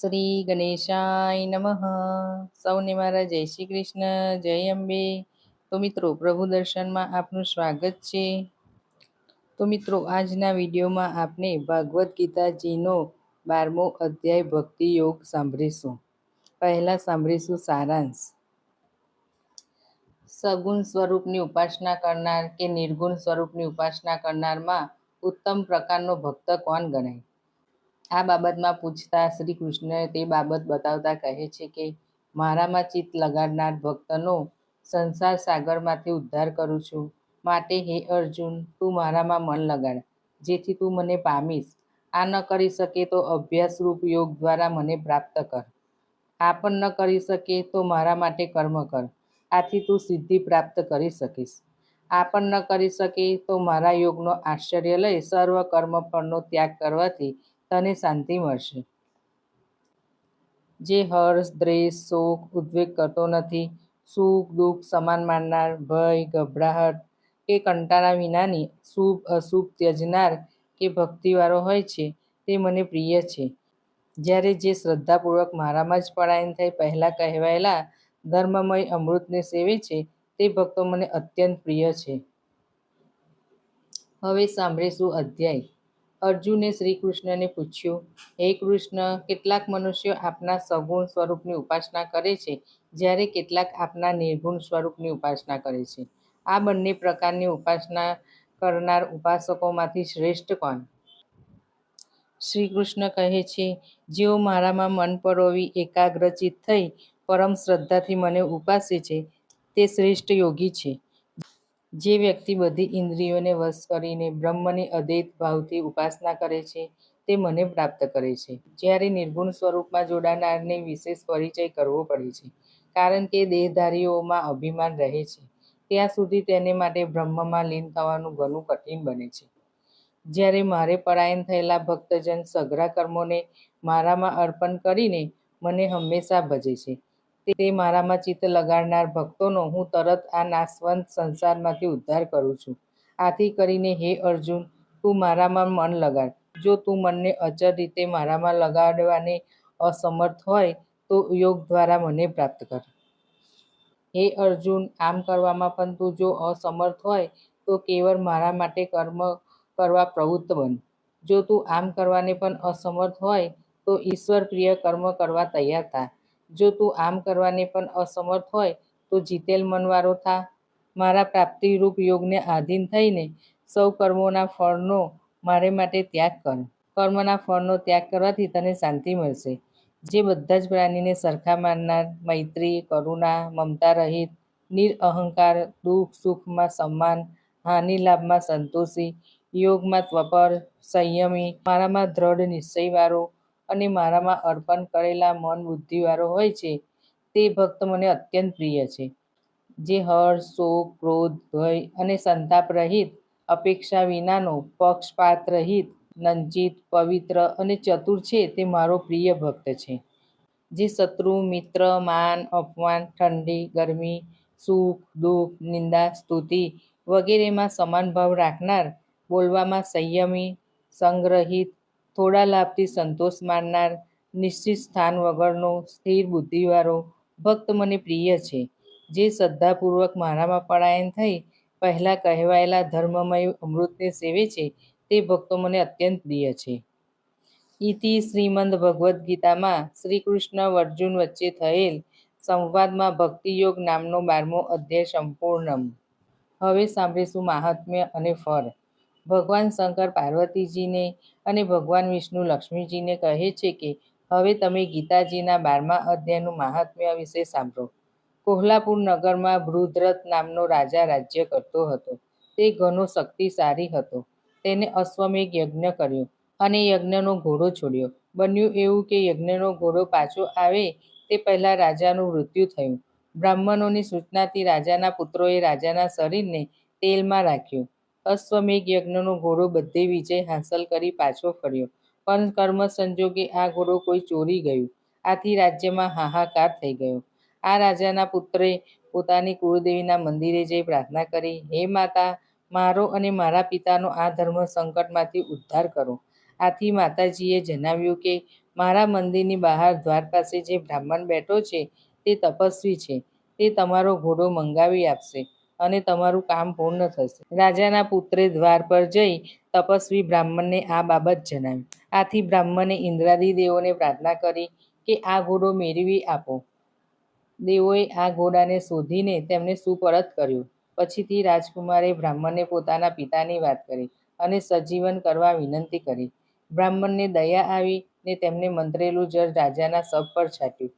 શ્રી ગણેશાય નમઃ. સૌને મારા જય શ્રી કૃષ્ણ, જય અંબે. તો મિત્રો, પ્રભુ દર્શનમાં આપનું સ્વાગત છે. તો મિત્રો, આજના વિડીયોમાં આપણે ભાગવદ્ ગીતાજીનો બારમો અધ્યાય ભક્તિ યોગ સાંભળીશું. પહેલાં સાંભળીશું સારાંશ. સગુણ સ્વરૂપની ઉપાસના કરનાર કે નિર્ગુણ સ્વરૂપની ઉપાસના કરનારમાં ઉત્તમ પ્રકારનો ભક્ત કોણ ગણાય? આ બાબતમાં પૂછતા શ્રી કૃષ્ણએ તે બાબત બતાવતા કહે છે કે, મારામાં ચિત્ત લગાડનાર ભક્તનો સંસાર સાગરમાંથી ઉદ્ધાર કરું છું. માટે હે અર્જુન, તું મારામાં મન લગાડ, જેથી તું મને પામીશ. આ ન કરી શકે તો અભ્યાસરૂપ યોગ દ્વારા મને પ્રાપ્ત કર. આ પણ ન કરી શકે તો મારા માટે કર્મ કર. આથી તું સિદ્ધિ પ્રાપ્ત કરી શકીશ. આ પણ ન કરી શકે તો મારા યોગનો આશ્ચર્ય લઈ સર્વ કર્મ પરનો ત્યાગ કરવાથી તને શાંતિ મળશે. જે હર્ષ, દ્વેષ, શોક, ઉદ્વેગ કરતો નથી. સુખ, દુઃખ, સમાન માનનાર, ભય, ગભરાહટ કે કંટાળા વિનાની શુભ, અશુભ ત્યજનાર કે ભક્તિવાળો હોય છે તે મને પ્રિય છે. જ્યારે જે શ્રદ્ધાપૂર્વક મારામાં જ પરાયણ થઈ પહેલાં કહેવાયેલા ધર્મમય અમૃતને સેવે છે તે ભક્તો મને અત્યંત પ્રિય છે. હવે સાંભળીશું અધ્યાય. અર્જુને શ્રી કૃષ્ણને પૂછ્યું, હે કૃષ્ણ, કેટલાક મનુષ્યો આપના સગુણ સ્વરૂપની ઉપાસના કરે છે, જ્યારે કેટલાક આપના નિર્ગુણ સ્વરૂપની ઉપાસના કરે છે? આ બંને પ્રકારની ઉપાસના કરનાર ઉપાસકોમાંથી શ્રેષ્ઠ કોણ? શ્રી કૃષ્ણ કહે છે, જેઓ મારામાં મન પરોવી એકાગ્રચિત થઈ પરમ શ્રદ્ધાથી મને ઉપાસે છે, તે શ્રેષ્ઠ યોગી છે. જે વ્યક્તિ બધી ઇન્દ્રિયોને વશ કરીને બ્રહ્મની અદ્વૈત ભાવથી ઉપાસના કરે છે, તે મને પ્રાપ્ત કરે છે. જ્યારે નિર્ગુણ સ્વરૂપમાં જોડાનારને વિશેષ પરિચય કરવો પડે છે, કારણ કે દેહધારીઓમાં અભિમાન રહે છે. ત્યાં સુધી તેને માટે બ્રહ્મમાં લીન થવાનું ઘણું કઠિન બને છે. જ્યારે મારે પરાયણ થયેલા ભક્તજન સઘરા કર્મોને મારામાં અર્પણ કરીને મને હંમેશા ભજે છે તે મારામાં ચિત્ત લગાડનાર ભક્તોનો હું તરત આ નાશવંત સંસારમાંથી ઉદ્ધાર કરું છું. આથી કરીને, હે અર્જુન, તું મારામાં મન લગાડ. જો તું મનને અચળ રીતે મારામાં લગાડવાને અસમર્થ હોય, તો યોગ દ્વારા મને પ્રાપ્ત કર. હે અર્જુન, આમ કરવામાં પણ તું જો અસમર્થ હોય, તો કેવળ મારા માટે કર્મ કરવા પ્રવૃત્ત બન. જો તું આમ કરવાને પણ અસમર્થ હોય, તો ઈશ્વર પ્રિય કર્મ કરવા તૈયાર થા. જો તું આમ કરવાને પણ અસમર્થ હોય, તો જીતેલ મનવારો થા. મારા પ્રાપ્તિરૂપ યોગને આધીન થઈને સૌ કર્મોના ફળનો મારે માટે ત્યાગ કર. કર્મના ફળનો ત્યાગ કરવાથી તને શાંતિ મળશે. જે બધા જ પ્રાણીને સરખા માનનાર, મૈત્રી, કરુણા, મમતા રહિત નિરઅહંકાર દુઃખ, સુખમાં સન્માન હાનિ, લાભમાં સંતોષી, યોગમાં ત્વપર સંયમી, મારામાં દ્રઢ, નિશ્ચયવાળો અને મારામાં અર્પણ કરેલા મન બુદ્ધિવાળો હોય છે, તે ભક્ત મને અત્યંત પ્રિય છે. જે હર્ષ, શોક, ક્રોધ, ભય અને સંતાપ રહિત, અપેક્ષા વિનાનો, પક્ષપાત રહિત નંચિત પવિત્ર અને ચતુર છે તે મારો પ્રિય ભક્ત છે. જે શત્રુ, મિત્ર, માન, અપમાન, ઠંડી, ગરમી, સુખ, દુઃખ, નિંદા, સ્તુતિ વગેરેમાં સમાન ભાવ રાખનાર, બોલવામાં સંયમી, સંગ્રહિત થોડા લાભથી સંતોષ માનનાર નિશ્ચિત સ્થાન વગરનો સ્થિર બુદ્ધિવાળો ભક્ત મને પ્રિય છે. જે શ્રદ્ધાપૂર્વક મારામાં પરાયણ થઈ પહેલાં કહેવાયેલા ધર્મમય અમૃતને સેવે છે તે ભક્તો મને અત્યંત પ્રિય છે. ઇતિ શ્રીમંદ ભગવદ્ ગીતામાં શ્રી કૃષ્ણ અર્જુન વચ્ચે થયેલ સંવાદમાં ભક્તિયોગ નામનો બારમો અધ્યાય સંપૂર્ણમ. હવે સાંભળીશું મહાત્મ્ય અને ફળ. ભગવાન શંકર પાર્વતીજીને અને ભગવાન વિષ્ણુ લક્ષ્મીજીને કહે છે કે, હવે તમે ગીતાજીના બારમા અધ્યાયનું મહાત્મ્ય વિશે સાંભળો. કોહલાપુર નગરમાં ભૃદ્રથ નામનો રાજા રાજ્ય કરતો હતો. તે ઘણો શક્તિશાળી હતો. તેને અશ્વમેઘ યજ્ઞ કર્યો અને યજ્ઞનો ઘોડો છોડ્યો. બન્યું એવું કે યજ્ઞનો ઘોડો પાછો આવે તે પહેલાં રાજાનું મૃત્યુ થયું. બ્રાહ્મણોની સૂચનાથી રાજાના પુત્રોએ રાજાના શરીરને તેલમાં રાખ્યું. અશ્વમેઘ યજ્ઞનો ઘોડો બધે વિજય હાંસલ કરી પાછો ફર્યો. પણ કર્મ સંજોગે આ ઘોડો કોઈ ચોરી ગયું. આથી રાજ્યમાં હાહાકાર થઈ ગયો. આ રાજાના પુત્રે પોતાની કુળદેવીના મંદિરે જઈ પ્રાર્થના કરી, હે માતા, મારો અને મારા પિતાનો આ ધર્મ સંકટમાંથી ઉદ્ધાર કરો. આથી માતાજીએ જણાવ્યું કે, મારા મંદિરની બહાર દ્વાર પાસે જે બ્રાહ્મણ બેઠો છે, તે તપસ્વી છે. તે તમારો ઘોડો મંગાવી આપશે. અને તમારું કામ પૂર્ણ થશે. રાજાના પુત્રે દ્વાર પર જઈ તપસ્વી બ્રાહ્મણને આ બાબત જણાવી. આથી બ્રાહ્મણે ઇન્દ્રાદી દેવોને પ્રાર્થના કરી કે આ ઘોડો મેળવી આપો. દેવોએ આ ઘોડાને શોધીને તેમને સુપરત કર્યો. પછીથી રાજકુમારે બ્રાહ્મણને પોતાના પિતાની વાત કરી અને સજીવન કરવા વિનંતી કરી. બ્રાહ્મણને દયા આવી ને તેમને મંત્રેલું જળ રાજાના શબ પર છાટ્યું.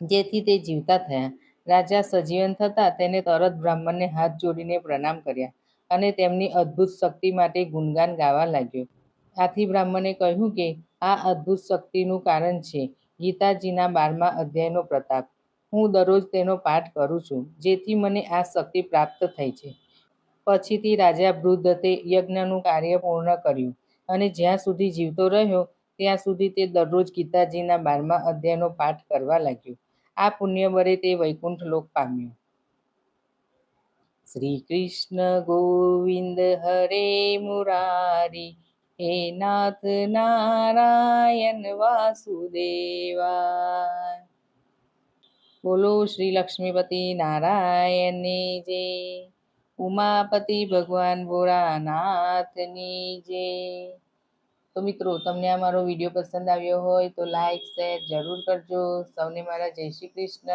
જેથી તે જીવતા થયા. રાજા સજીવન થતાં તેને તરત બ્રાહ્મણને હાથ જોડીને પ્રણામ કર્યા અને તેમની અદ્ભુત શક્તિ માટે ગુણગાન ગાવા લાગ્યો. આથી બ્રાહ્મણે કહ્યું કે, આ અદ્ભુત શક્તિનું કારણ છે ગીતાજીના બારમા અધ્યાયનો પ્રતાપ. હું દરરોજ તેનો પાઠ કરું છું, જેથી મને આ શક્તિ પ્રાપ્ત થઈ છે. પછીથી રાજા બૃહદત્તે યજ્ઞનું કાર્ય પૂર્ણ કર્યું અને જ્યાં સુધી જીવતો રહ્યો, ત્યાં સુધી તે દરરોજ ગીતાજીના બારમા અધ્યાયનો પાઠ કરવા લાગ્યો. આ પુણ્ય બળે તે વૈકુંઠ લોક પામ્યો. શ્રી કૃષ્ણ ગોવિંદ હરે મુરારી, હે નાથ નારાયણ વાસુદેવા બોલો શ્રી લક્ષ્મીપતિ નારાયણની જે, ઉમાપતિ ભગવાન ભોળાનાથની જય તો મિત્રો, તમને આ મારો વીડિયો પસંદ આવ્યો હોય તો લાઈક શેર જરૂર કરજો. સૌને મારા જય શ્રી કૃષ્ણ.